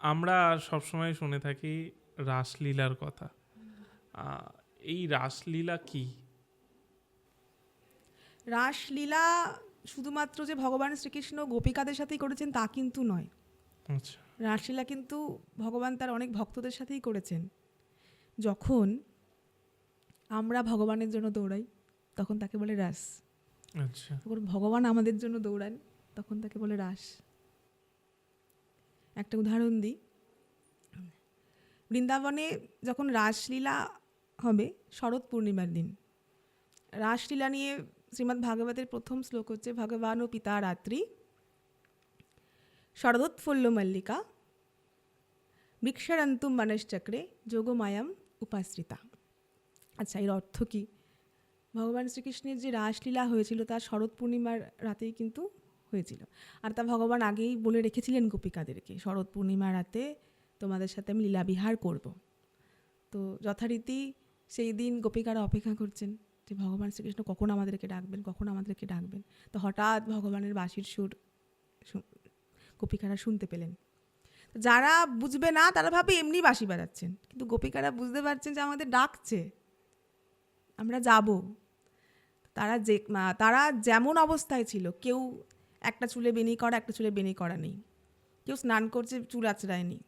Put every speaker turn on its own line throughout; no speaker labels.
আমরা সবসময় শুনে থাকি রাসলীলার কথা। এই রাসলীলা কি?
রাসলীলা শুধুমাত্র যে ভগবান শ্রীকৃষ্ণ গোপিকাদের সাথেই করেছেন তা কিন্তু নয়।
আচ্ছা।
রাসলীলা কিন্তু ভগবান তার অনেক ভক্তদের সাথেই করেছেন। যখন আমরা ভগবানের জন্য দৌড়াই তখন তাকে বলে রাস।
আচ্ছা।
ভগবান আমাদের জন্য দৌড়ান তখন তাকে বলে রাস। একটা উদাহরণ দিই। বৃন্দাবনে যখন রাসলীলা হবে, শরৎ পূর্ণিমার দিন, রাসলীলা নিয়ে শ্রীমদ্ ভাগবতের প্রথম শ্লোক হচ্ছে, ভগবান ও পিতা রাত্রি, শরদোৎফুল্ল মল্লিকা বৃক্ষারন্তুম মানসচক্রে যোগমায়াম উপাশ্রিতা। আচ্ছা এর অর্থ কী? ভগবান শ্রীকৃষ্ণের যে রাসলীলা হয়েছিল তা শরৎ পূর্ণিমার রাতেই কিন্তু হয়েছিল। আর তা ভগবান আগেই বলে রেখেছিলেন গোপিকাদেরকে, শরৎ পূর্ণিমার রাতে তোমাদের সাথে আমি লীলাবিহার করব। তো যথারীতি সেই দিন গোপিকারা অপেক্ষা করছেন যে ভগবান শ্রীকৃষ্ণ কখন আমাদেরকে ডাকবেন, কখন আমাদেরকে ডাকবেন। তো হঠাৎ ভগবানের বাঁশির সুর গোপিকারা শুনতে পেলেন। যারা বুঝবে না, তারা ভাবে এমনি বাঁশি বাজাচ্ছেন। কিন্তু গোপিকারা বুঝতে পারছেন যে আমাদের ডাকছে। আমরা যাব। তারা যে তারা যেমন অবস্থায় ছিল, কেউ একটা চুলে বেনি করা, একটা চুলে বেনি করা নেই। কেউ স্নান করছে, চুল আঁচড়ায়নি।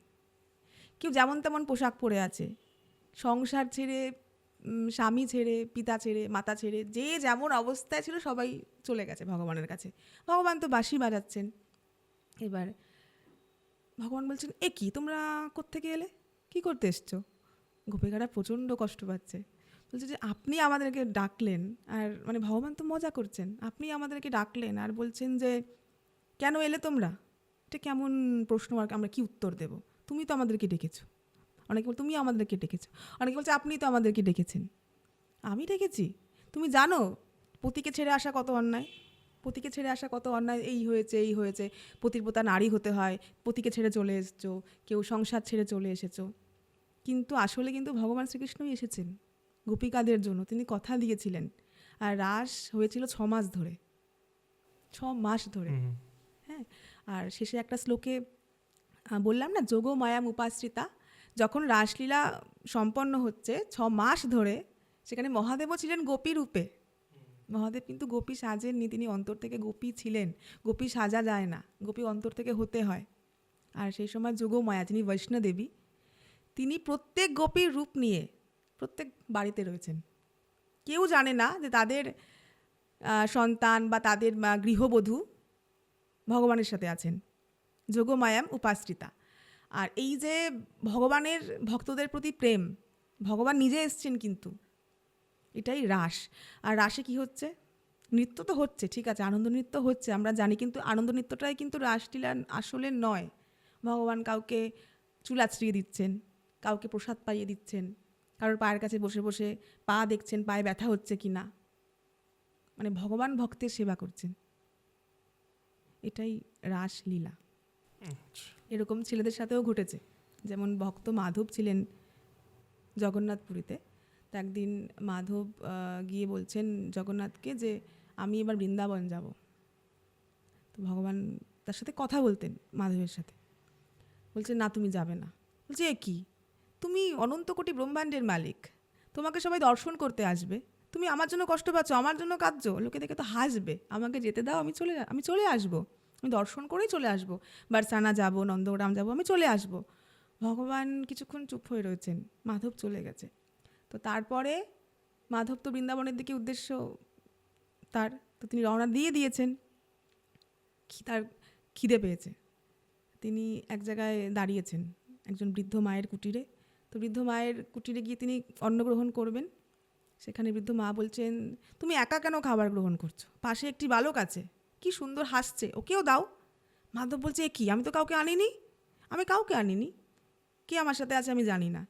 কেউ যেমন তেমন পোশাক পরে আছে। সংসার ছেড়ে স্বামী ছেড়ে, পিতা ছেড়ে, মাতা ছেড়ে, যে যেমন অবস্থায় ছিল সবাই চলে গেছে ভগবানের কাছে। ভগবান তো বাঁশি বাজাচ্ছেন। এবার ভগবান বলছেন, এ কি, তোমরা কোত্থেকে এলে? কি করতে এসছো? গোপিকারা প্রচণ্ড কষ্ট পাচ্ছে। বলছে যে, আপনি আমাদেরকে ডাকলেন আর মানে ভগবান তো মজা করছেন। আপনি আমাদেরকে ডাকলেন আর বলছেন যে, কেন এলে তোমরা? এটা কেমন প্রশ্ন আর আমরা কি উত্তর দেব? তুমি তো আমাদেরকে ডেকেছো। অনেকে বল, তুমি আমাদেরকে ডেকেছো। অনেকে বলছে, আপনি তো আমাদেরকে ডেকেছেন। আমি ডেকেছি। তুমি জানো, পতিকে ছেড়ে আসা কত অন্যায়? পতিকে ছেড়ে আসা কত অন্যায়? এই হয়েছে এই হয়েছে। পতির পোতা নারী হতে হয়। পতিকে ছেড়ে চলে এসছো। কেউ সংসার ছেড়ে চলে এসেছ। কিন্তু আসলে কিন্তু ভগবান শ্রীকৃষ্ণই এসেছেন। গোপিকাদের জন্য তিনি কথা দিয়েছিলেন। আর রাস হয়েছিল ছ মাস ধরে। ছ মাস ধরে। হ্যাঁ আর শেষে একটা শ্লোকে বললাম না যোগ মায়াম উপাশ্রিতা। যখন রাসলীলা সম্পন্ন হচ্ছে ছ মাস ধরে সেখানে মহাদেবও ছিলেন গোপী রূপে। মহাদেব কিন্তু গোপী সাজেননি তিনি অন্তর থেকে গোপী ছিলেন। গোপী সাজা যায় না গোপী অন্তর থেকে হতে হয়। আর সেই সময় যোগ মায়া যিনি বৈষ্ণদেবী তিনি প্রত্যেক গোপীর রূপ নিয়ে প্রত্যেক বাড়িতে রয়েছেন। কেউ জানে না যে তাদের সন্তান বা তাদের গৃহবধূ ভগবানের সাথে আছেন। যোগমায়াম উপাশ্রিতা। আর এই যে ভগবানের ভক্তদের প্রতি প্রেম, ভগবান নিজে এসছেন কিন্তু, এটাই রাস। আর রাসে কি হচ্ছে? নৃত্য তো হচ্ছে, ঠিক আছে, আনন্দ নৃত্য হচ্ছে, আমরা জানি, কিন্তু আনন্দ নৃত্যটাই কিন্তু রাসলীলা আসলে নয়। ভগবান কাউকে চুল আছড়িয়ে দিচ্ছেন, কাউকে প্রসাদ পাইয়ে দিচ্ছেন কারোর পায়ের কাছে বসে বসে পা দেখছেন পায়ে ব্যথা হচ্ছে কি না? মানে ভগবান ভক্তের সেবা করছেন। এটাই রাসলীলা।
আচ্ছা।
এরকম ছেলেদের সাথেও ঘটেছে। যেমন ভক্ত মাধব ছিলেন জগন্নাথপুরীতে। তো একদিন মাধব গিয়ে বলছেন জগন্নাথকে যে আমি এবার বৃন্দাবন যাব। তো ভগবান তার সাথে কথা বলতেন মাধবের সাথে। বলছে না তুমি যাবে না। বলছে এ কি? তুমি অনন্ত কোটি ব্রহ্মাণ্ডের মালিক। তোমাকে সবাই দর্শন করতে আসবে। তুমি আমার জন্য কষ্ট পাচ্ছ, আমার জন্য কাঁদছো। লোকে দেখে তো হাসবে। আমাকে যেতে দাও, আমি চলে আমি চলে আসব। আমি দর্শন করেই চলে আসব। বারসানা যাব নন্দগ্রাম যাব, আমি চলে আসব। ভগবান কিছুক্ষণ চুপ হয়ে রয়েছেন। মাধব চলে গেছে। তো তারপরে মাধব তো বৃন্দাবনের দিকে উদ্দেশ্য তার, তো তিনি রওনা দিয়ে দিয়েছেন। তার খিদে পেয়েছে। তিনি এক জায়গায় দাঁড়িয়েছেন, একজন বৃদ্ধ মায়ের কুটিরে। তো বৃদ্ধ মায়ের কুটিরে গিয়ে তিনি অন্ন গ্রহণ করবেন। সেখানে বৃদ্ধ মা বলছেন, তুমি একা কেন খাবার গ্রহণ করছ? পাশে একটি বালক আছে। কি সুন্দর হাসছে। ওকেও দাও। মাধব বলছে কি? আমি তো কাউকে আনিনি। আমি কাউকে আনিনি। কে আমার সাথে আছে আমি জানি না।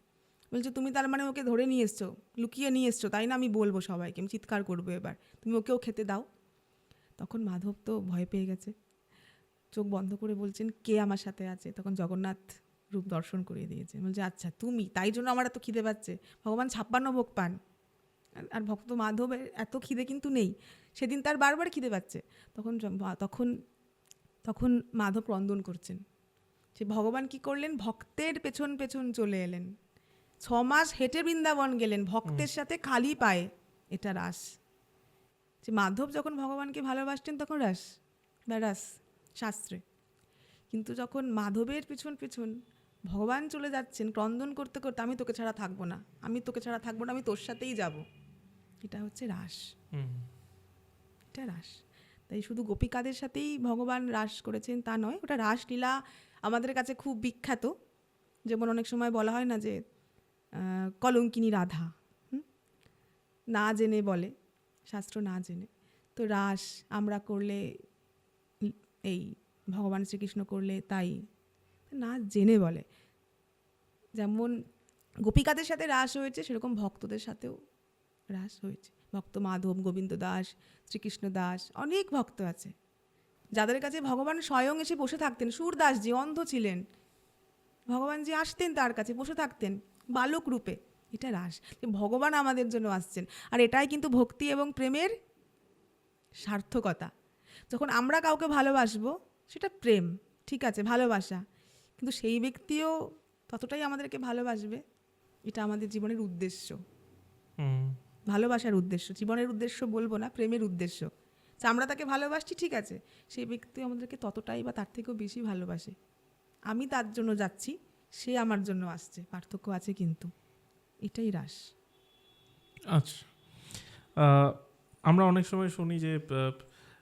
বলছে, তুমি তার মানে ওকে ধরে নিয়ে এসছো, লুকিয়ে নিয়ে এসছো। তাই না আমি বলব সবাইকে, আমি চিৎকার করব এবার। তুমি ওকেও খেতে দাও। তখন মাধব তো ভয় পেয়ে গেছে। চোখ বন্ধ করে বলছেন, কে আমার সাথে আছে? তখন জগন্নাথ রূপ দর্শন করিয়ে দিয়েছে। বলছে আচ্ছা তুমি। তাই জন্য আমার এত খিদে পাচ্ছে। ভগবান ছাপ্পান্ন ভোগ পান। আর- ভক্ত মাধবের এত খিদে কিন্তু নেই। সেদিন তার বারবার খিদে পাচ্ছে। তখন তখন তখন মাধব রন্দন করছেন। সে ভগবান কি করলেন? ভক্তের পেছন পেছন চলে এলেন। ছ মাস হেঁটে বৃন্দাবন গেলেন। ভক্তের সাথে খালি পায়ে। এটা রাস। যে মাধব যখন ভগবানকে ভালোবাসতেন তখন রাস। বা রাস শাস্ত্রে। কিন্তু যখন মাধবের পিছন পিছন ভগবান চলে যাচ্ছেন ক্রন্দন করতে করতে আমি তোকে ছাড়া থাকব না। আমি তোকে ছাড়া থাকব না আমি তোর সাথেই যাব। এটা হচ্ছে রাস। এটা রাস। তাই শুধু গোপিকাদের সাথেই ভগবান রাস করেছেন তা নয় ওটা রাসলীলা আমাদের কাছে খুব বিখ্যাত। যেমন অনেক সময় বলা হয় না যে কলঙ্কিনী রাধা না জেনে বলে শাস্ত্র না জেনে। তো রাস আমরা করলে এই ভগবান শ্রীকৃষ্ণ করলে তাই না জেনে বলে। যেমন গোপিকাদের সাথে রাস হয়েছে, সেরকম ভক্তদের সাথেও রাস হয়েছে। ভক্ত মাধব, গোবিন্দ দাস, শ্রীকৃষ্ণ দাস, অনেক ভক্ত আছে। যাদের কাছে ভগবান স্বয়ং এসে বসে থাকতেন সুরদাসজি অন্ধ ছিলেন। ভগবানজি আসতেন তার কাছে, বসে থাকতেন বালক রূপে। এটা রাস। ভগবান আমাদের জন্য আসছেন। আর এটাই কিন্তু ভক্তি এবং প্রেমের সার্থকতা। যখন আমরা কাউকে ভালোবাসবো, সেটা প্রেম। ঠিক আছে, ভালোবাসা। কিন্তু সেই ব্যক্তিও ততটাই আমাদেরকে ভালোবাসবে এটা আমাদের জীবনের উদ্দেশ্য। ভালোবাসার উদ্দেশ্য জীবনের উদ্দেশ্য বলব না প্রেমের উদ্দেশ্য। আমরা তাকে ভালোবাসছি ঠিক আছে সেই ব্যক্তি আমাদেরকে ততটাই বা তার থেকেও বেশি ভালোবাসে। আমি তার জন্য যাচ্ছি সে আমার জন্য আসছে পার্থক্য আছে কিন্তু। এটাই রাস।
আচ্ছা। আমরা অনেক সময় শুনি যে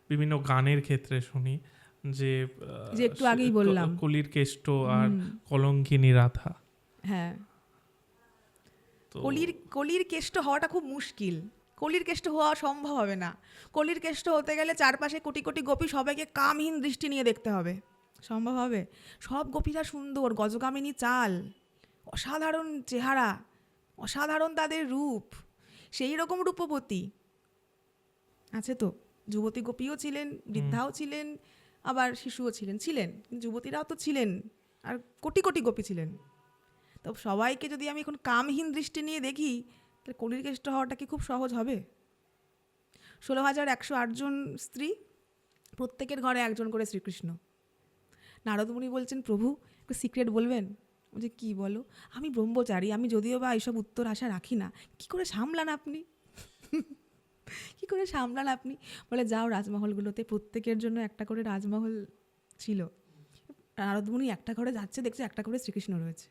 বিভিন্ন গানের ক্ষেত্রে শুনি যে
যে একটু আগেই বললাম।
কলির কেষ্ট আর কলঙ্কিনী রাধা।
হ্যাঁ। কলির কলির কেষ্ট হওয়াটা খুব মুশকিল। কলির কেষ্ট হওয়া সম্ভব হবে না। কলির কেষ্ট হতে গেলে চারপাশে কোটি কোটি গোপী সবাইকে কামহীন দৃষ্টি নিয়ে দেখতে হবে। সম্ভব হবে? সব গোপীরা সুন্দর গজগামিনী চাল অসাধারণ চেহারা অসাধারণ তাদের রূপ সেই রকম রূপবতী। আছে তো? যুবতী গোপীও ছিলেন বৃদ্ধাও ছিলেন আবার শিশুও ছিলেন ছিলেন যুবতীরাও তো ছিলেন, আর কোটি কোটি গোপী ছিলেন। তো সবাইকে যদি আমি এখন কামহীন দৃষ্টি নিয়ে দেখি, তাহলে কলির কেষ্ট হওয়াটা কি খুব সহজ হবে? ষোলো হাজার একশো আটজন স্ত্রী, প্রত্যেকের ঘরে একজন করে শ্রীকৃষ্ণ। নারদমুনি বলছেন, প্রভু, একটু সিক্রেট বলবেন? বলছে, কি বলো? আমি ব্রহ্মচারী, আমি যদিও বা এইসব উত্তর আশা রাখি না, কি করে সামলান আপনি? কি করে সামলান আপনি? বলে, যাও রাজমহলগুলোতে। প্রত্যেকের জন্য একটা করে রাজমহল ছিল। নারদমুনি একটা ঘরে যাচ্ছে, দেখছে একটা করে শ্রীকৃষ্ণ রয়েছে।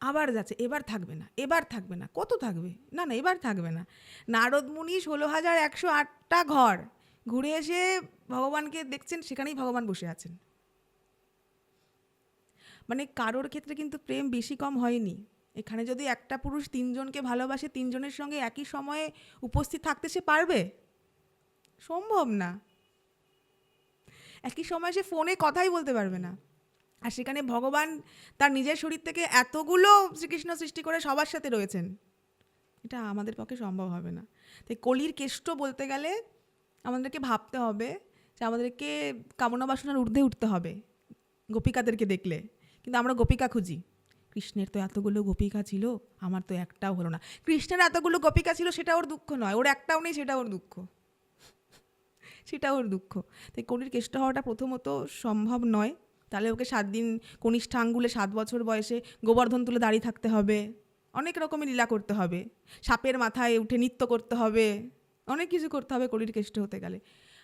আবার যাচ্ছে, এবার থাকবে না, এবার থাকবে না। কত থাকবে? না না, এবার থাকবে না। নারদমুনি ষোলো হাজার একশো আটটা ঘর ঘুরে এসে ভগবানকে দেখছেন, সেখানেই ভগবান বসে আছেন। মানে কারোর ক্ষেত্রে কিন্তু প্রেম বেশি কম হয়নি। এখানে যদি একটা পুরুষ তিনজনকে ভালোবাসে, তিনজনের সঙ্গে একই সময়ে উপস্থিত থাকতে সে পারবে? সম্ভব না। একই সময় সে ফোনে কথাই বলতে পারবে না। আর সেখানে ভগবান তার নিজের শরীর থেকে এতগুলো শ্রীকৃষ্ণ সৃষ্টি করে সবার সাথে রয়েছেন। এটা আমাদের পক্ষে সম্ভব হবে না। তাই কলির কেষ্ট বলতে গেলে আমাদেরকে ভাবতে হবে যে আমাদেরকে কামনা বাসনার ঊর্ধ্বে উঠতে হবে। গোপিকাদেরকে দেখলে। কিন্তু আমরা গোপিকা খুঁজি। কৃষ্ণের তো এতগুলো গোপিকা ছিল, আমার তো একটাও হলো না। কৃষ্ণের এতগুলো গোপিকা ছিল, সেটা ওর দুঃখ নয়। ওর একটাও নেই, সেটা ওর দুঃখ। সেটা ওর দুঃখ। তাই কলির কেষ্ট হওয়াটা প্রথমত সম্ভব নয়। তাহলে ওকে সাত দিন কনিষ্ঠ আঙ্গুলে সাত বছর বয়সে গোবর্ধন তুলে দাঁড়িয়ে থাকতে হবে। অনেক রকমের লীলা করতে হবে। সাপের মাথায় উঠে নৃত্য করতে হবে। অনেক কিছু করতে হবে কলির কেষ্ট হতে গেলে।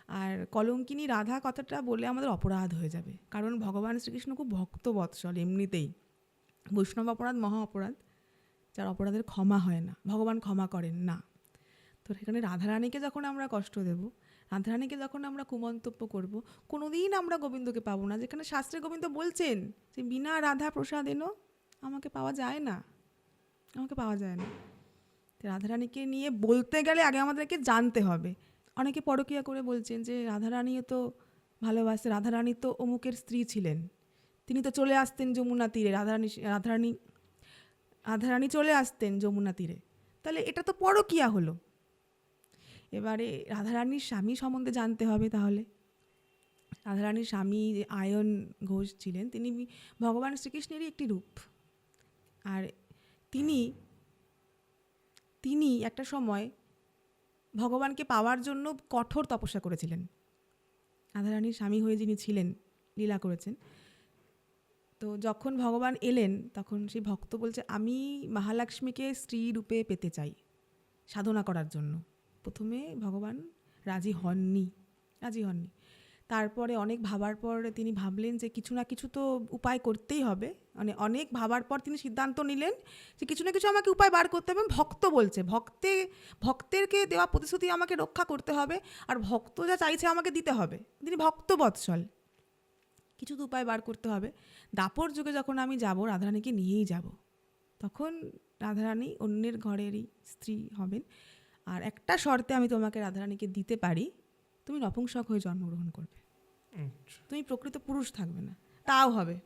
আর কলঙ্কিনী রাধা কথাটা বলে আমাদের অপরাধ হয়ে যাবে। কারণ ভগবান শ্রীকৃষ্ণ খুব ভক্ত বৎসল এমনিতেই। বৈষ্ণব অপরাধ, মহা অপরাধ, যার অপরাধের ক্ষমা হয় না। ভগবান ক্ষমা করেন, না। তো সেখানে রাধারানীকে যখন আমরা কষ্ট দেব, রাধারানীকে যখন আমরা কুমন্তব্য করব, কোনোদিন আমরা গোবিন্দকে পাবো না। যেখানে শাস্ত্রে গোবিন্দ বলছেন যে, বিনা রাধা প্রসাদ এনো, আমাকে পাওয়া যায় না। আমাকে পাওয়া যায় না। রাধারানীকে নিয়ে বলতে গেলে আগে আমাদেরকে জানতে হবে। অনেকে পরকিয়া করে বলছেন যে, রাধারানীও তো ভালোবাসে, রাধারানী তো অমুকের স্ত্রী ছিলেন। তিনি তো চলে আসতেন যমুনা তীরে, রাধারানী রাধারানী রাধারানী চলে আসতেন যমুনা তীরে। তাহলে এটা তো পরকিয়া হলো। এবারে রাধারানীর স্বামী সম্বন্ধে জানতে হবে তাহলে। রাধারানীর স্বামী যে আয়ন ঘোষ ছিলেন, তিনি ভগবান শ্রীকৃষ্ণেরই একটি রূপ। আর তিনি তিনি একটা সময় ভগবানকে পাওয়ার জন্য কঠোর তপস্যা করেছিলেন। রাধারানীর স্বামী হয়ে যিনি ছিলেন, লীলা করেছেন। তো যখন ভগবান এলেন, তখন সেই ভক্ত বলছে, আমি মহালক্ষ্মীকে স্ত্রী রূপে পেতে চাই সাধনা করার জন্য। প্রথমে ভগবান রাজি হননি রাজি হননি। তারপরে অনেক ভাবার পর তিনি ভাবলেন যে কিছু না কিছু তো উপায় করতেই হবে। মানে অনেক ভাবার পর তিনি সিদ্ধান্ত নিলেন যে কিছু না কিছু আমাকে উপায় বার করতে হবে। ভক্ত বলছে, ভক্তে, ভক্তেরকে দেওয়া প্রতিশ্রুতি আমাকে রক্ষা করতে হবে। আর ভক্ত যা চাইছে আমাকে দিতে হবে। তিনি ভক্ত বৎসল কিছু তো উপায় বার করতে হবে। দাপর যুগে যখন আমি যাব রাধারানীকে নিয়েই যাব তখন রাধারানী অন্যের ঘরেরই স্ত্রী হবেন। আর একটা শর্তে আমি তোমাকে রাধারানীকে দিতে পারি তুমি নপুংসক হয়ে জন্মগ্রহণ করবে।
আচ্ছা।
তুমি প্রকৃত পুরুষ থাকবে না। তাও হবে।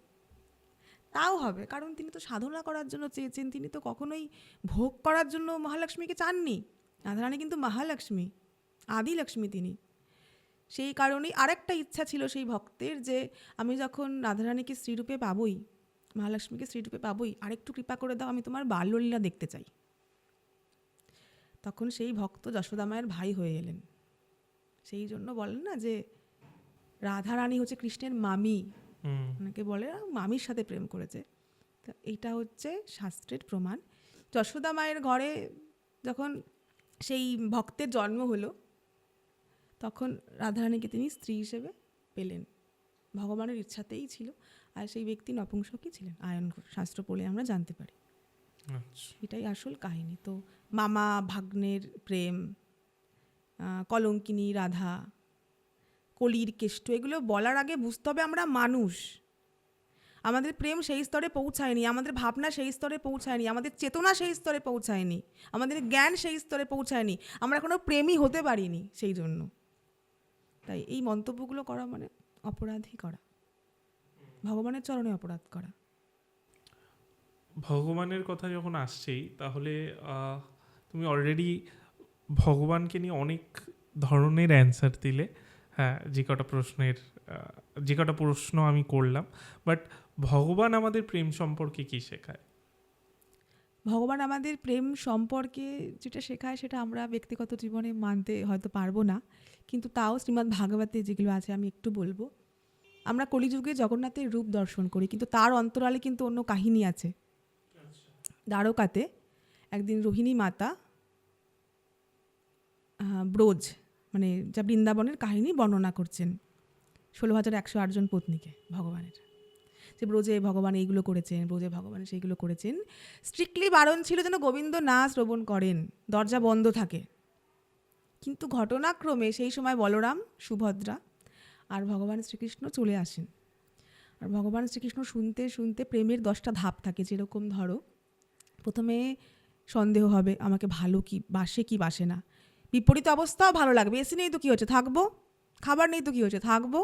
তাও হবে কারণ তিনি তো সাধনা করার জন্য চেয়েছেন তিনি তো কখনোই ভোগ করার জন্য মহালক্ষ্মীকে চাননি। রাধারানী কিন্তু মহালক্ষ্মী আদি লক্ষ্মী তিনি। সেই কারণেই আরেকটা ইচ্ছা ছিল সেই ভক্তের যে আমি যখন রাধারানীকে শ্রীরূপে পাবই মহালক্ষ্মীকে শ্রীরূপে পাবই আরেকটু কৃপা করে দাও আমি তোমার বাল্যলীলা দেখতে চাই। তখন সেই ভক্ত যশোদামায়ের ভাই হয়ে এলেন। সেই জন্য বলেন না যে রাধারানী হচ্ছে কৃষ্ণের মামি। অনেকে বলে মামির সাথে প্রেম করেছে। তো এইটা হচ্ছে শাস্ত্রের প্রমাণ। যশোদা মায়ের ঘরে যখন সেই ভক্তের জন্ম হলো তখন রাধারানীকে তিনি স্ত্রী হিসেবে পেলেন। ভগবানের ইচ্ছাতেই ছিল আর সেই ব্যক্তি নপুংসকই ছিলেন। আয়ন শাস্ত্র পড়লে আমরা জানতে পারি।
আচ্ছা।
এটাই আসল কাহিনী। তো মামা ভাগ্নের প্রেম কলঙ্কিনী রাধা কলির কেষ্ট এগুলো বলার আগে বুঝতে হবে আমরা মানুষ। আমাদের প্রেম সেই স্তরে পৌঁছায়নি আমাদের ভাবনা সেই স্তরে পৌঁছায়নি আমাদের চেতনা সেই স্তরে পৌঁছায়নি আমাদের জ্ঞান সেই স্তরে পৌঁছায়নি আমরা কোনো প্রেমই হতে পারিনি সেই জন্য। তাই এই মন্তব্যগুলো করা মানে অপরাধই করা। ভগবানের চরণে অপরাধ করা।
ভগবানের কথা যখন আসছেই, তাহলে তুমি অলরেডি ভগবানকে নিয়ে অনেক ধরনের অ্যান্সার দিলে। হ্যাঁ যে কটা প্রশ্নের যে কটা প্রশ্ন আমি করলাম। বাট ভগবান আমাদের প্রেম সম্পর্কে কি শেখায়?
ভগবান আমাদের প্রেম সম্পর্কে যেটা শেখায় সেটা আমরা ব্যক্তিগত জীবনে মানতে হয়তো পারব না। কিন্তু তাও শ্রীমদ্ ভাগবতে যেগুলো আছে আমি একটু বলব। আমরা কলিযুগে জগন্নাথের রূপ দর্শন করি, কিন্তু তার অন্তরালে কিন্তু অন্য কাহিনী আছে। দ্বারকাতে একদিন রোহিণী মাতা ব্রজ মানে যা বৃন্দাবনের কাহিনী বর্ণনা করছেন, ষোলো হাজার একশো আটজন পত্নীকে, ভগবানের। যে ব্রজে ভগবান এইগুলো করেছেন, ব্রজে ভগবান সেইগুলো করেছেন। স্ট্রিক্টলি বারণ ছিল যেন গোবিন্দ না শ্রবণ করেন, দরজা বন্ধ থাকে। কিন্তু ঘটনাক্রমে সেই সময় বলরাম, সুভদ্রা আর ভগবান শ্রীকৃষ্ণ চলে আসেন। আর ভগবান শ্রীকৃষ্ণ শুনতে শুনতে প্রেমের দশটা ধাপ থাকে, যেরকম ধরো, প্রথমে সন্দেহ হবে, আমাকে ভালো কি বাসে কি বাসে না। বিপরীত অবস্থাও ভালো লাগবে, এসি নেই তো কী হচ্ছে, থাকব? খাবার নেই তো কী হচ্ছে, থাকব?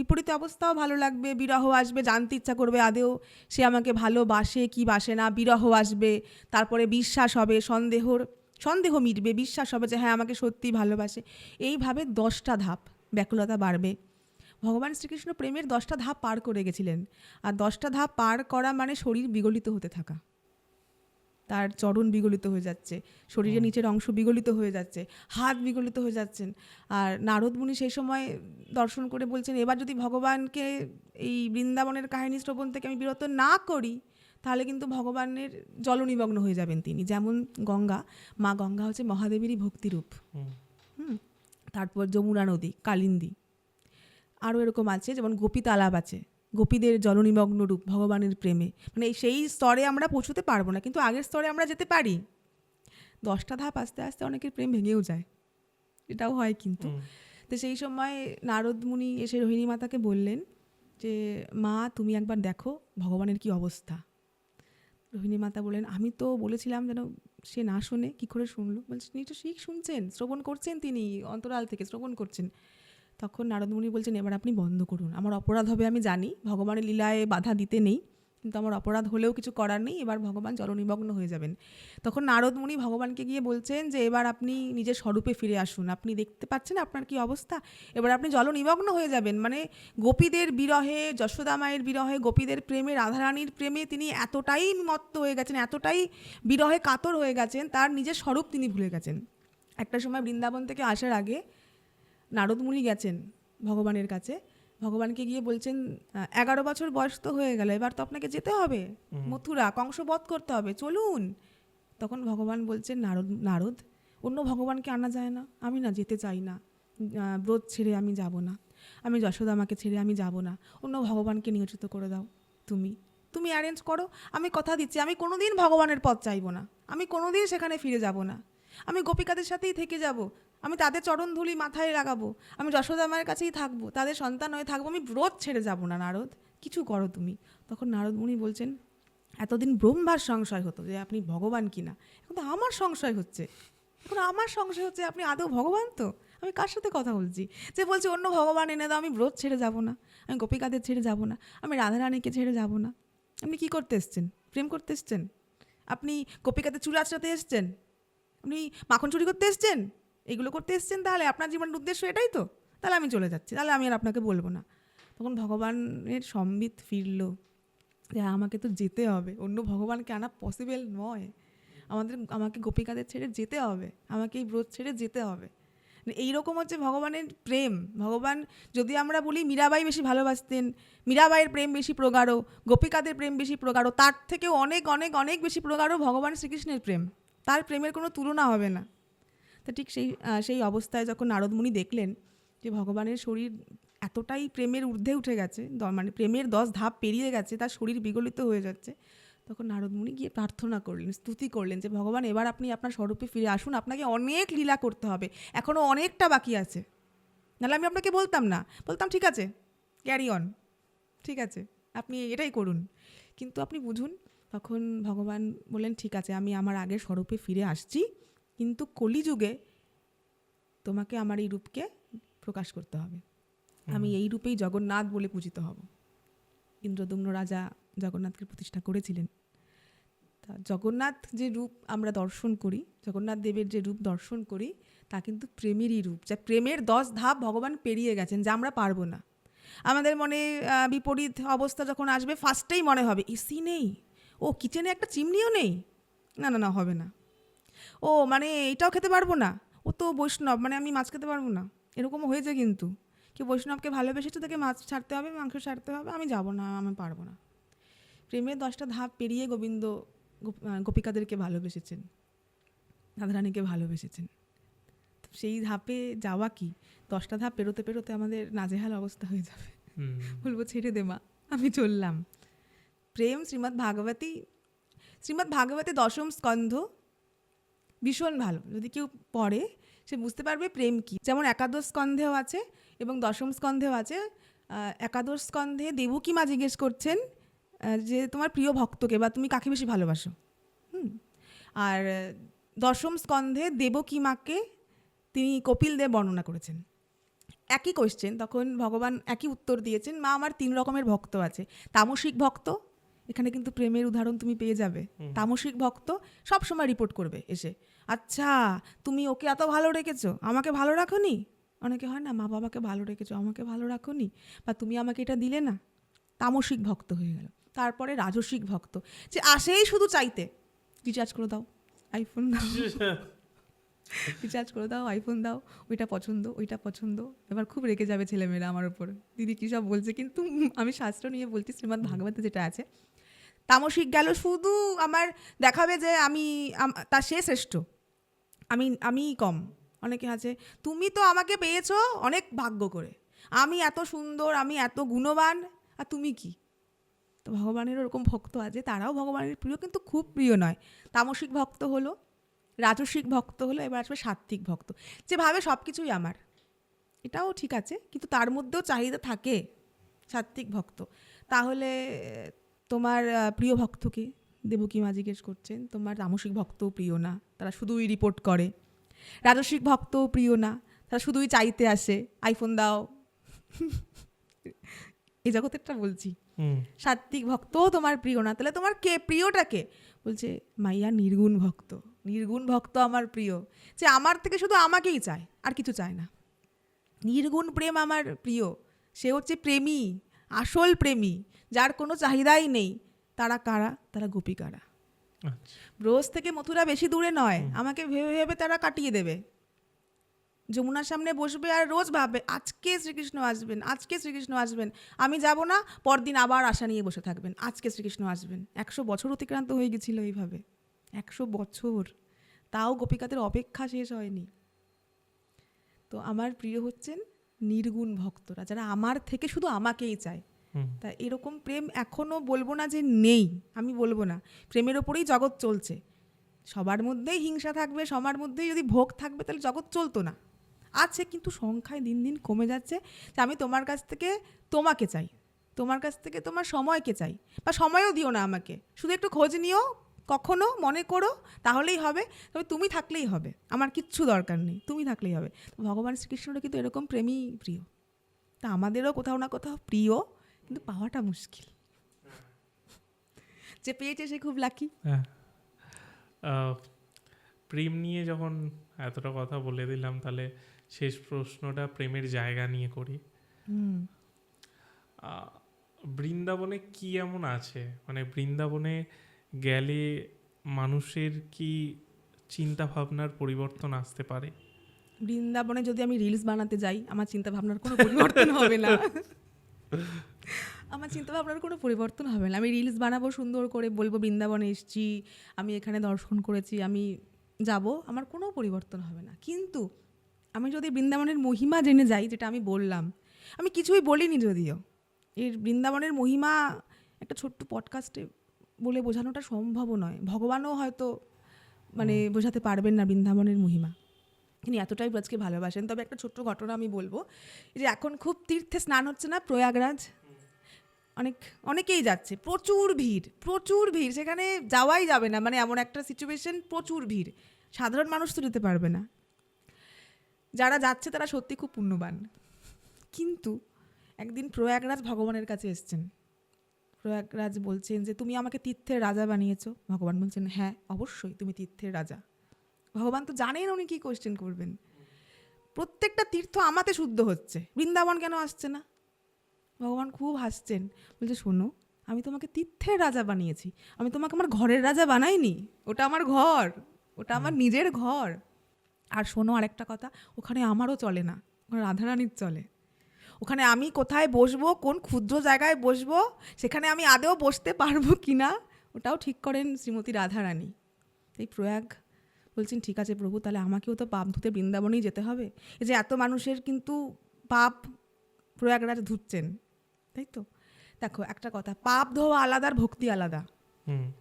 বিপরীত অবস্থাও ভালো লাগবে, বিরহ আসবে, জানতে ইচ্ছা করবে আদেও সে আমাকে ভালোবাসে কি বাসে না, বিরহ আসবে, তারপরে বিশ্বাস হবে, সন্দেহর, সন্দেহ মিটবে, বিশ্বাস হবে যে হ্যাঁ আমাকে সত্যি ভালোবাসে। এইভাবে দশটা ধাপ ব্যাকুলতা বাড়বে। ভগবান শ্রীকৃষ্ণ প্রেমের দশটা ধাপ পার করে গেছিলেন। আর দশটা ধাপ পার করা মানে শরীর বিগলিত হতে থাকা। তার চরণ বিগলিত হয়ে যাচ্ছে। শরীরের নিচের অংশ বিগলিত হয়ে যাচ্ছে। হাত বিগলিত হয়ে যাচ্ছেন। আর নারদ মুনি সেই সময় দর্শন করে বলছেন এবার যদি ভগবানকে এই বৃন্দাবনের কাহিনী শ্রবণ থেকে আমি বিরত না করি তাহলে কিন্তু ভগবানের জলনিমগ্ন হয়ে যাবেন তিনি। যেমন গঙ্গা মা গঙ্গা হচ্ছে মহাদেবেরই ভক্তিরূপ।
হুম।
তারপর যমুনা নদী কালিন্দী। আরও এরকম আছে যেমন গোপী তালাব আছে। গোপীদের জলনিমগ্ন রূপ ভগবানের প্রেমে। মানে সেই স্তরে আমরা পৌঁছতে পারব না কিন্তু আগের স্তরে আমরা যেতে পারি। দশটা ধাপ আস্তে আস্তে অনেকের প্রেম ভেঙেও যায়। এটাও হয় কিন্তু। তো সেই সময় নারদ মুনি এসে রোহিণী মাতাকে বললেন যে মা তুমি একবার দেখো ভগবানের কি অবস্থা। রোহিণী মাতা বললেন আমি তো বলেছিলাম যেন সে না শোনে কি করে শুনলো? বলছে তিনি তো ঠিক শুনছেন শ্রবণ করছেন তিনি অন্তরাল থেকে শ্রবণ করছেন। তখন নারদমুনি বলছেন, এবার আপনি বন্ধ করুন। আমার অপরাধ হবে আমি জানি, ভগবানের লীলায় বাধা দিতে নেই, কিন্তু আমার অপরাধ হলেও কিছু করার নেই, এবার ভগবান জলনিমগ্ন হয়ে যাবেন। তখন নারদমুনি ভগবানকে গিয়ে বলছেন যে, এবার আপনি নিজের স্বরূপে ফিরে আসুন। আপনি দেখতে পাচ্ছেন আপনার কি অবস্থা? এবার আপনি জলনিমগ্ন হয়ে যাবেন। মানে গোপীদের বিরহে, যশোদা মায়ের বিরহে, গোপীদের প্রেমে, রাধারানীর প্রেমে তিনি এতটাই মত্ত হয়ে গেছেন, এতটাই বিরহে কাতর হয়ে গেছেন, তার নিজের স্বরূপ তিনি ভুলে গেছেন। একটা সময় বৃন্দাবন থেকে আসার আগে নারদমুনি গেছেন ভগবানের কাছে। ভগবানকে গিয়ে বলছেন এগারো বছর বয়স তো হয়ে গেল এবার তো আপনাকে যেতে হবে। মথুরা কংসবধ করতে হবে চলুন। তখন ভগবান বলছেন নারদ নারদ অন্য ভগবানকে আনা যায় না আমি না যেতে চাই না। ব্রত ছেড়ে আমি যাব না। আমি যশোদা আমাকে ছেড়ে আমি যাব না। অন্য ভগবানকে নিয়োজিত করে দাও তুমি। তুমি অ্যারেঞ্জ করো আমি কথা দিচ্ছি আমি কোনোদিন ভগবানের পথ চাইব না। আমি কোনোদিন সেখানে ফিরে যাব না। আমি গোপিকাদের সাথেই থেকে যাব। আমি তাদের চরণ ধুলি মাথায় লাগাবো, আমি যশোদা মায়ের কাছেই থাকব, তাদের সন্তান হয়ে থাকব, আমি ব্রত ছেড়ে যাব না নারদ, কিছু করো তুমি। তখন নারদ মুনি বলছেন, এতদিন ব্রহ্মার সংশয় হতো যে আপনি ভগবান কিনা। এখন তো আমার সংশয় হচ্ছে। এখন আমার সংশয় হচ্ছে, আপনি আদৌ ভগবান তো? আমি কার সাথে কথা বলছি? যে বলছে, অন্য ভগবান এনে দাও, আমি ব্রত ছেড়ে যাব না, আমি গোপিকাদের ছেড়ে যাব না, আমি রাধারানীকে ছেড়ে যাব না। আপনি কি করতে এসছেন? প্রেম করতে এসছেন? আপনি গোপিকাদের চুল আঁচড়াতে এসছেন? আপনি মাখন চুরি করতে এসছেন? এগুলো করতে এসছেন, তাহলে আপনার জীবনের উদ্দেশ্য এটাই তো। তাহলে আমি চলে যাচ্ছি, তাহলে আমি আর আপনাকে বলব না। তখন ভগবানের সম্বিত ফিরল যে আমাকে তো যেতে হবে, অন্য ভগবানকে আনা পসিবল নয়। আমাদের, আমাকে গোপিকাদের ছেড়ে যেতে হবে, আমাকে এই ব্রত ছেড়ে যেতে হবে। এইরকম হচ্ছে ভগবানের প্রেম। ভগবান যদি আমরা বলি, মীরাবাই বেশি ভালোবাসতেন, মীরাবাইয়ের প্রেম বেশি প্রগাঢ়, গোপিকাদের প্রেম বেশি প্রগাঢ়, তার থেকেও অনেক অনেক অনেক বেশি প্রগাঢ় ভগবান শ্রীকৃষ্ণের প্রেম। তার প্রেমের কোনো তুলনা হবে না। তা ঠিক সেই সেই অবস্থায় যখন নারদমুনি দেখলেন যে ভগবানের শরীর এতটাই প্রেমের ঊর্ধ্বে উঠে গেছে মানে প্রেমের দশ ধাপ পেরিয়ে গেছে, তার শরীর বিগলিত হয়ে যাচ্ছে, তখন নারদমুনি গিয়ে প্রার্থনা করলেন, স্তুতি করলেন যে, ভগবান, এবার আপনি আপনার স্বরূপে ফিরে আসুন, আপনাকে অনেক লীলা করতে হবে এখনও অনেকটা বাকি আছে। নাহলে আমি আপনাকে বলতাম না। বলতাম, ঠিক আছে ক্যারি অন ঠিক আছে, আপনি এটাই করুন। কিন্তু আপনি বুঝুন, তখন ভগবান বললেন, ঠিক আছে, আমি আমার আগের স্বরূপে ফিরে আসছি। কিন্তু কলিযুগে তোমাকে আমার এই রূপকে প্রকাশ করতে হবে। আমি এই রূপেই জগন্নাথ বলে পূজিত হব। ইন্দ্রদম্ন রাজা জগন্নাথকে প্রতিষ্ঠা করেছিলেন। তা জগন্নাথ যে রূপ আমরা দর্শন করি জগন্নাথ দেবের যে রূপ দর্শন করি তা কিন্তু প্রেমেরই রূপ। যা প্রেমের দশ ধাপ ভগবান পেরিয়ে গেছেন যা আমরা পারব না। আমাদের মনে বিপরীত অবস্থা যখন আসবে ফার্স্টেই মনে হবে এসি নেই। ও কিচেনে একটা চিমনিও নেই। না না না হবে না। ও মানে এটাও খেতে পারব না? ও তো বৈষ্ণব মানে আমি মাছ খেতে পারব না। এরকমও হয়েছে কিন্তু। কি বৈষ্ণবকে ভালোবেসেছে তাকে মাছ ছাড়তে হবে মাংস ছাড়তে হবে আমি যাব না আমি পারব না। প্রেমের দশটা ধাপ পেরিয়ে গোবিন্দ গোপিকাদেরকে ভালোবেসেছেন। রাধারানীকে ভালোবেসেছেন। সেই ধাপে যাওয়া কি? দশটা ধাপ পেরোতে পেরোতে আমাদের নাজেহাল অবস্থা হয়ে যাবে। বলব ছেড়ে দে মা আমি চললাম। প্রেম শ্রীমদ্ ভাগবতী শ্রীমদ্ ভাগবতী দশম স্কন্ধ ভীষণ ভালো। যদি কেউ পড়ে, সে বুঝতে পারবে প্রেম কি। যেমন একাদশ স্কন্ধেও আছে এবং দশম স্কন্ধেও আছে। একাদশ স্কন্ধে দেবকী মা জিজ্ঞেস করছেন যে তোমার প্রিয় ভক্তকে বা তুমি কাকে বেশি ভালোবাসো? হুম। আর দশম স্কন্ধে দেবকী মাকে তিনি কপিল দেব বর্ণনা করেছেন। একই কোয়েশ্চেন তখন ভগবান একই উত্তর দিয়েছেন, মা, আমার তিন রকমের ভক্ত আছে। তামসিক ভক্ত এখানে কিন্তু প্রেমের উদাহরণ তুমি পেয়ে যাবে। তামসিক ভক্ত সব সময় রিপোর্ট করবে এসে। আচ্ছা তুমি ওকে এত ভালো রেখেছো আমাকে ভালো রাখোনি? অনেকে হয় না মা বাবাকে ভালো রেখেছো আমাকে ভালো রাখোনি? বা তুমি আমাকে এটা দিলে না? তামসিক ভক্ত হয়ে গেল। তারপরে রাজসিক ভক্ত। যে আসেই শুধু চাইতে। রিচার্জ করে দাও আইফোন দাও। রিচার্জ করে দাও আইফোন দাও। ওইটা পছন্দ ওইটা পছন্দ। এবার খুব রেগে যাবে ছেলেমেয়েরা আমার উপর। দিদি কী সব বলছে? কিন্তু আমি শাস্ত্র নিয়ে বলছি শ্রীমদ্ ভাগবতে যেটা আছে তামসিক গেল, শুধু আমার দেখাবে যে আমি তা সে শ্রেষ্ঠ। আমি আমি কম। অনেকে আছে, তুমি তো আমাকে পেয়েছ অনেক ভাগ্য করে। আমি এত সুন্দর, আমি এত গুণবান, আর তুমি কি? তো ভগবানের ওরকম ভক্ত আছে, তারাও ভগবানের প্রিয়, কিন্তু খুব প্রিয় নয়। তামসিক ভক্ত হলো, রাজসিক ভক্ত হলো, এবার আসবে সাত্ত্বিক ভক্ত। যে ভাবে সব কিছুই আমার। এটাও ঠিক আছে, কিন্তু তার মধ্যেও চাহিদা থাকে সাত্ত্বিক ভক্ত। তাহলে তোমার প্রিয় ভক্তকে দেবকী মা জিজ্ঞেস করছেন তোমার তামসিক ভক্তও প্রিয় না? তারা শুধুই রিপোর্ট করে। রাজসিক ভক্তও প্রিয় না? তারা শুধুই চাইতে আসে। আইফোন দাও। এই জগতেরটা বলছি। সাত্বিক ভক্তও তোমার প্রিয় না? তাহলে তোমার কে প্রিয়টাকে বলছে মাইয়া নির্গুণ ভক্ত। নির্গুণ ভক্ত আমার প্রিয়। যে আমার থেকে শুধু আমাকেই চায় আর কিছু চায় না। নির্গুণ প্রেম আমার প্রিয়। সে হচ্ছে প্রেমী আসল প্রেমী। যার কোনো চাহিদাই নেই তারা কারা? তারা গোপিকারা
আচ্ছা।
ব্রোজ থেকে মথুরা বেশি দূরে নয়। আমাকে ভেবে ভেবে তারা কাটিয়ে দেবে। যমুনার সামনে বসবে আর রোজ ভাববে আজকে শ্রীকৃষ্ণ আসবেন আজকে শ্রীকৃষ্ণ আসবেন। আমি যাব না পরদিন আবার আশা নিয়ে বসে থাকবেন। আজকে শ্রীকৃষ্ণ আসবেন। একশো বছর অতিক্রান্ত হয়ে গেছিল এইভাবে। একশো বছর। তাও গোপিকাদের অপেক্ষা শেষ হয়নি। তো আমার প্রিয় হচ্ছেন নির্গুণ ভক্তরা যারা আমার থেকে শুধু আমাকেই চায়। তা এরকম প্রেম এখনও বলব না যে নেই, আমি বলব না। প্রেমের ওপরেই জগৎ চলছে। সবার মধ্যেই হিংসা থাকবে, সবার মধ্যেই যদি ভোগ থাকবে, তাহলে জগৎ চলতো না। আছে, কিন্তু সংখ্যায় দিন দিন কমে যাচ্ছে যে আমি তোমার কাছ থেকে তোমাকে চাই, তোমার কাছ থেকে তোমার সময়কে চাই, বা সময়ও দিও না আমাকে। শুধু একটু খোঁজ নিও, কখনো মনে করো, তাহলেই হবে। তবে তুমি থাকলেই হবে, আমার কিচ্ছু দরকার নেই, তুমি থাকলেই হবে। ভগবান শ্রীকৃষ্ণরও কিন্তু এরকম প্রেমই প্রিয়। তা আমাদেরও কোথাও না কোথাও প্রিয়। কিন্তু পাওয়াটা মুশকিল। যে পেয়েছে সে খুব লাকি
হ্যাঁ। আহ, প্রেম নিয়ে যখন এতটা কথা বলে দিলাম তাহলে শেষ প্রশ্নটা প্রেমের জায়গা নিয়ে করি। বৃন্দাবনে কি এমন আছে? মানে বৃন্দাবনে গেলে মানুষের কি চিন্তা ভাবনার পরিবর্তন আসতে পারে?
বৃন্দাবনে যদি আমি রিলস বানাতে যাই আমার চিন্তা ভাবনার কোনো পরিবর্তন হবে না। আমার চিন্তা ভাবনার কোনো পরিবর্তন হবে না। আমি রিলস বানাবো সুন্দর করে বলব বৃন্দাবনে এসেছি আমি এখানে দর্শন করেছি আমি যাব আমার কোনো পরিবর্তন হবে না। কিন্তু আমি যদি বৃন্দাবনের মহিমা জেনে যাই যেটা আমি বললাম আমি কিছুই বলিনি যদিও এর বৃন্দাবনের মহিমা একটা ছোট্ট পডকাস্টে বলে বোঝানোটা সম্ভবও নয়। ভগবানও হয়তো মানে বোঝাতে পারবেন না বৃন্দাবনের মহিমা। তিনি এতটাই ব্রজকে ভালোবাসেন। তবে একটা ছোট্ট ঘটনা আমি বলব এই যে এখন খুব তীর্থে স্নান হচ্ছে না প্রয়াগরাজ? অনেক, অনেকেই যাচ্ছে। প্রচুর ভিড় প্রচুর ভিড়। সেখানে যাওয়াই যাবে না। মানে এমন একটা সিচুয়েশন প্রচুর ভিড়। সাধারণ মানুষ তো যেতে পারবে না। যারা যাচ্ছে তারা সত্যি খুব পুণ্যবান। কিন্তু একদিন প্রয়াগরাজ ভগবানের কাছে এসছেন। প্রয়াগরাজ বলছেন যে, তুমি আমাকে তীর্থের রাজা বানিয়েছ? ভগবান বলছেন হ্যাঁ অবশ্যই তুমি তীর্থের রাজা। ভগবান তো জানেন উনি কী কোয়েশ্চেন করবেন। প্রত্যেকটা তীর্থ আমাতে শুদ্ধ হচ্ছে। বৃন্দাবন কেন আসছে না? ভগবান খুব হাসছেন। বলছে শোনো আমি তোমাকে তীর্থের রাজা বানিয়েছি। আমি তোমাকে আমার ঘরের রাজা বানাইনি। ওটা আমার ঘর। ওটা আমার নিজের ঘর। আর শোনো আরেকটা কথা ওখানে আমারও চলে না। ওখানে রাধারানীর চলে। ওখানে আমি কোথায় বসবো কোন ক্ষুদ্র জায়গায় বসবো সেখানে আমি আদেও বসতে পারব কি না ওটাও ঠিক করেন শ্রীমতী রাধারানী। এই প্রয়াগ বলছেন ঠিক আছে প্রভু তাহলে আমাকেও তো পাপ ধুতে বৃন্দাবনেই যেতে হবে। এই যে এত মানুষের কিন্তু পাপ প্রয়াগরাজ ধুচ্ছেন। তাই তো? দেখো একটা কথা পাপ ধোয়া আলাদা আর ভক্তি আলাদা।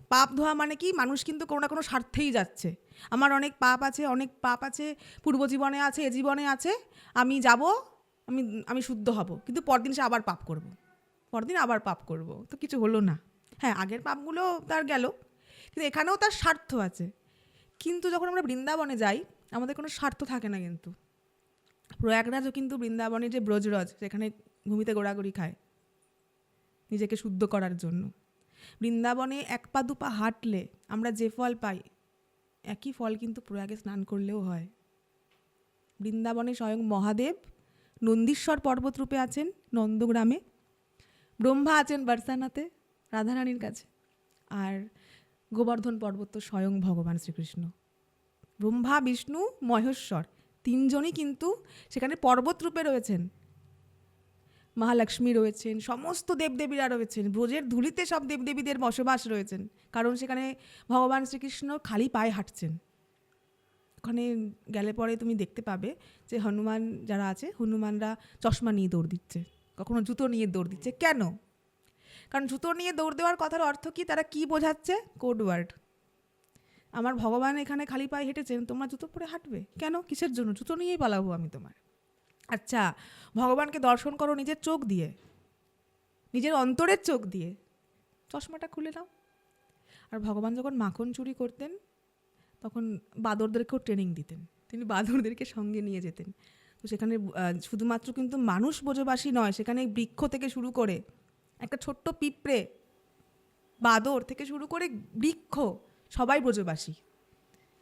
পাপ ধোয়া মানে কি? মানুষ কিন্তু কোনো না কোনো স্বার্থেই যাচ্ছে। আমার অনেক পাপ আছে অনেক পাপ আছে পূর্ব জীবনে আছে এ জীবনে আছে আমি যাব আমি আমি শুদ্ধ হব। কিন্তু পরদিন সে আবার পাপ করব। পরদিন আবার পাপ করব। তো কিছু হলো না। হ্যাঁ আগের পাপগুলো তার গেল। কিন্তু এখানেও তার স্বার্থ আছে। কিন্তু যখন আমরা বৃন্দাবনে যাই আমাদের কোনো স্বার্থ থাকে না কিন্তু। প্রয়াগরাজও কিন্তু বৃন্দাবনের যে ব্রজরজ সেখানে ভূমিতে গোড়াগড়ি খায় নিজেকে শুদ্ধ করার জন্য। বৃন্দাবনে এক পা দুপা হাঁটলে আমরা যে ফল পাই, একই ফল কিন্তু প্রয়াগে স্নান করলেও হয়। বৃন্দাবনে স্বয়ং মহাদেব নন্দীশ্বর পর্বতরূপে আছেন নন্দগ্রামে। ব্রহ্মা আছেন বার্সানাতে, রাধারানীর কাছে। আর গোবর্ধন পর্বত তো স্বয়ং ভগবান শ্রীকৃষ্ণ। ব্রহ্মা, বিষ্ণু, মহেশ্বর তিনজনই কিন্তু সেখানে পর্বতরূপে রয়েছেন। মহালক্ষ্মী রয়েছেন, সমস্ত দেবদেবীরা রয়েছেন, ব্রজের ধুলিতে সব দেবদেবীদের বসবাস রয়েছেন, কারণ সেখানে ভগবান শ্রীকৃষ্ণ খালি পায়ে হাঁটছেন। ওখানে গেলে পরে তুমি দেখতে পাবে যে হনুমান যারা আছে, হনুমানরা চশমা নিয়ে দৌড় দিচ্ছে, কখনো জুতো নিয়ে দৌড় দিচ্ছে। কেন? কারণ জুতো নিয়ে দৌড় দেওয়ার কথার অর্থ কি? তারা কি বোঝাচ্ছে? কোড ওয়ার্ড আমার ভগবান এখানে খালি পায়ে হেঁটেছেন, তোমরা জুতো পরে হাঁটবে? কেন? কিসের জন্য? জুতো নিয়েই পালাবো আমি তোমার। আচ্ছা ভগবানকে দর্শন করো নিজের চোখ দিয়ে। নিজের অন্তরের চোখ দিয়ে। চশমাটা খুলে নাও। আর ভগবান যখন মাখন চুরি করতেন, তখন বাদরদেরকেও ট্রেনিং দিতেন। তিনি বাদরদেরকে সঙ্গে নিয়ে যেতেন। তো সেখানে শুধুমাত্র কিন্তু মানুষ বোঝবাসী নয়, সেখানে বৃক্ষ থেকে শুরু করে একটা ছোট্ট পিঁপড়ে, বাদর থেকে শুরু করে বৃক্ষ, সবাই ব্রজবাসী।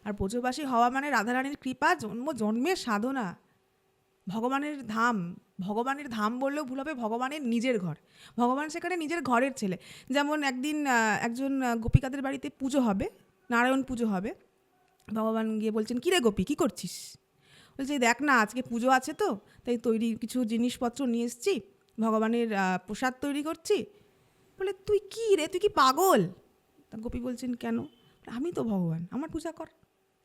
আর ব্রজবাসী হওয়া মানে রাধারানীর কৃপা, জন্ম, জন্মের সাধনা। ভগবানের ধাম ভগবানের ধাম বললেও ভুল হবে, ভগবানের নিজের ঘর। ভগবান সেখানে নিজের ঘরের ছেলে। যেমন একদিন একজন গোপিকাদের বাড়িতে পুজো হবে, নারায়ণ পুজো হবে। ভগবান গিয়ে বলছেন, কিরে গোপী, কী করছিস? বলছে, দেখ না, আজকে পুজো আছে তো, তাই তৈরি কিছু জিনিসপত্র নিয়ে এসছি, ভগবানের প্রসাদ তৈরি করছি। বলে, তুই কি রে, তুই কি পাগল? তা গোপী বলছেন, কেন? আমি তো ভগবান, আমার পূজা কর।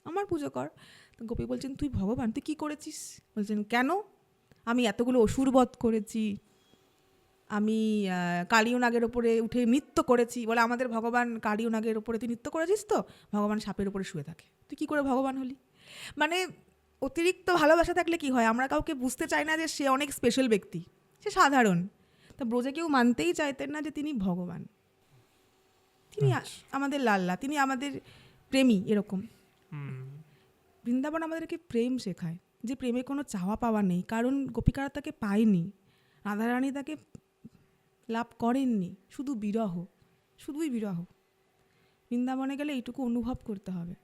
আমার পুজো কর। তা গোপী বলছেন তুই ভগবান তুই কী করেছিস? বলছেন কেন? আমি এতগুলো অসুর বধ করেছি। আমি আহ, কালীয় নাগের ওপরে উঠে নৃত্য করেছি। বলে আমাদের ভগবান কালীয় নাগের ওপরে তুই নৃত্য করেছিস তো? ভগবান সাপের ওপরে শুয়ে থাকে। তুই কী করে ভগবান হলি? মানে অতিরিক্ত ভালোবাসা থাকলে কি হয়? আমরা কাউকে বুঝতে চাই না যে সে অনেক স্পেশাল ব্যক্তি। সে সাধারণ। তা ব্রজে কেউ মানতেই চাইতেন না যে তিনি ভগবান। তিনি আ- আমাদের লাল্লা তিনি আমাদের প্রেমী এরকম। বৃন্দাবন আমাদেরকে প্রেম শেখায়, যে প্রেমে কোনো চাওয়া পাওয়া নেই, কারণ গোপিকারা তাকে পায়নি, রাধারানী তাকে লাভ করেননি, শুধু বিরহ, শুধুই বিরহ। বৃন্দাবনে গেলে এইটুকু অনুভব করতে হবে,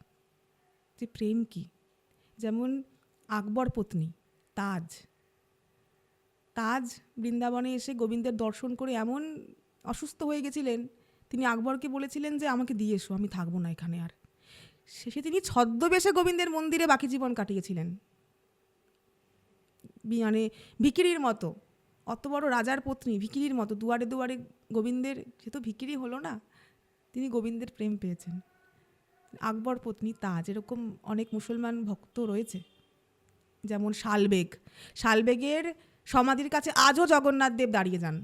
যে প্রেম কি? যেমন আকবর পত্নী, তাজ। তাজ বৃন্দাবনে এসে গোবিন্দের দর্শন করে এমন অসুস্থ হয়ে গেছিলেন, তিনি আকবরকে বলেছিলেন যে আমাকে দিয়ে এসো, আমি থাকব না এখানে আর। শেষে তিনি ছদ্মবেশে গোবিন্দের মন্দিরে বাকি জীবন কাটিয়েছিলেন। মানে ভিকিরির মতো। অত বড় রাজার পত্নী, ভিকিরির মতো। দুয়ারে দুয়ারে গোবিন্দের সে তো ভিকিরি হলো না, তিনি গোবিন্দের প্রেম পেয়েছেন। আকবর পত্নী তাজ এরকম অনেক মুসলমান ভক্ত রয়েছে, যেমন শালবেগ। শালবেগের সমাধির কাছে আজও জগন্নাথ দেব দাঁড়িয়ে যান।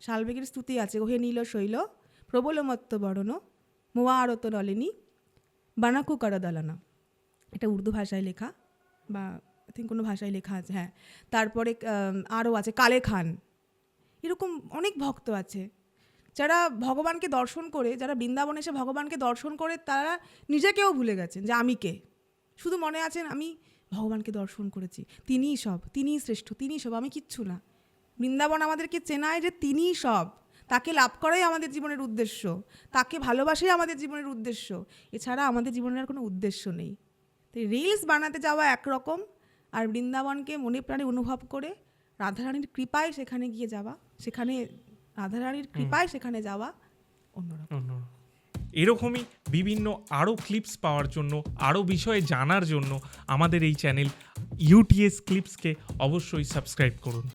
শালবেগের স্তুতি আছে। ওহে নীল শৈল, প্রবলমত্ত বরণ মোয়া আরত নলেনি বানাকু করদলানা এটা উর্দু ভাষায় লেখা বা আই থিঙ্ক কোনো ভাষায় লেখা আছে হ্যাঁ তারপরে আরও আছে কালে খান এরকম অনেক ভক্ত আছে যারা ভগবানকে দর্শন করে যারা বৃন্দাবনে এসে ভগবানকে দর্শন করে তারা নিজেকেও ভুলে গেছেন যে আমি কে শুধু মনে আছেন আমি ভগবানকে দর্শন করেছি তিনিই সব তিনিই শ্রেষ্ঠ তিনিই সব আমি কিচ্ছু না বৃন্দাবন আমাদেরকে চেনায় যে তিনিই সব তাকে লাভ করাই আমাদের জীবনের উদ্দেশ্য। তাকে ভালোবাসাই আমাদের জীবনের উদ্দেশ্য। এছাড়া আমাদের জীবনের আর কোনো উদ্দেশ্য নেই। তাই রিলস বানাতে যাওয়া একরকম আর বৃন্দাবনকে মনে প্রাণে অনুভব করে রাধারানীর কৃপায় সেখানে গিয়ে যাওয়া সেখানে রাধারানীর কৃপায় সেখানে যাওয়া অন্যরকম।
অন্যরকম। এরকমই বিভিন্ন আরও ক্লিপস পাওয়ার জন্য আরও বিষয়ে জানার জন্য আমাদের এই চ্যানেল ইউটিএস ক্লিপসকে অবশ্যই সাবস্ক্রাইব করুন।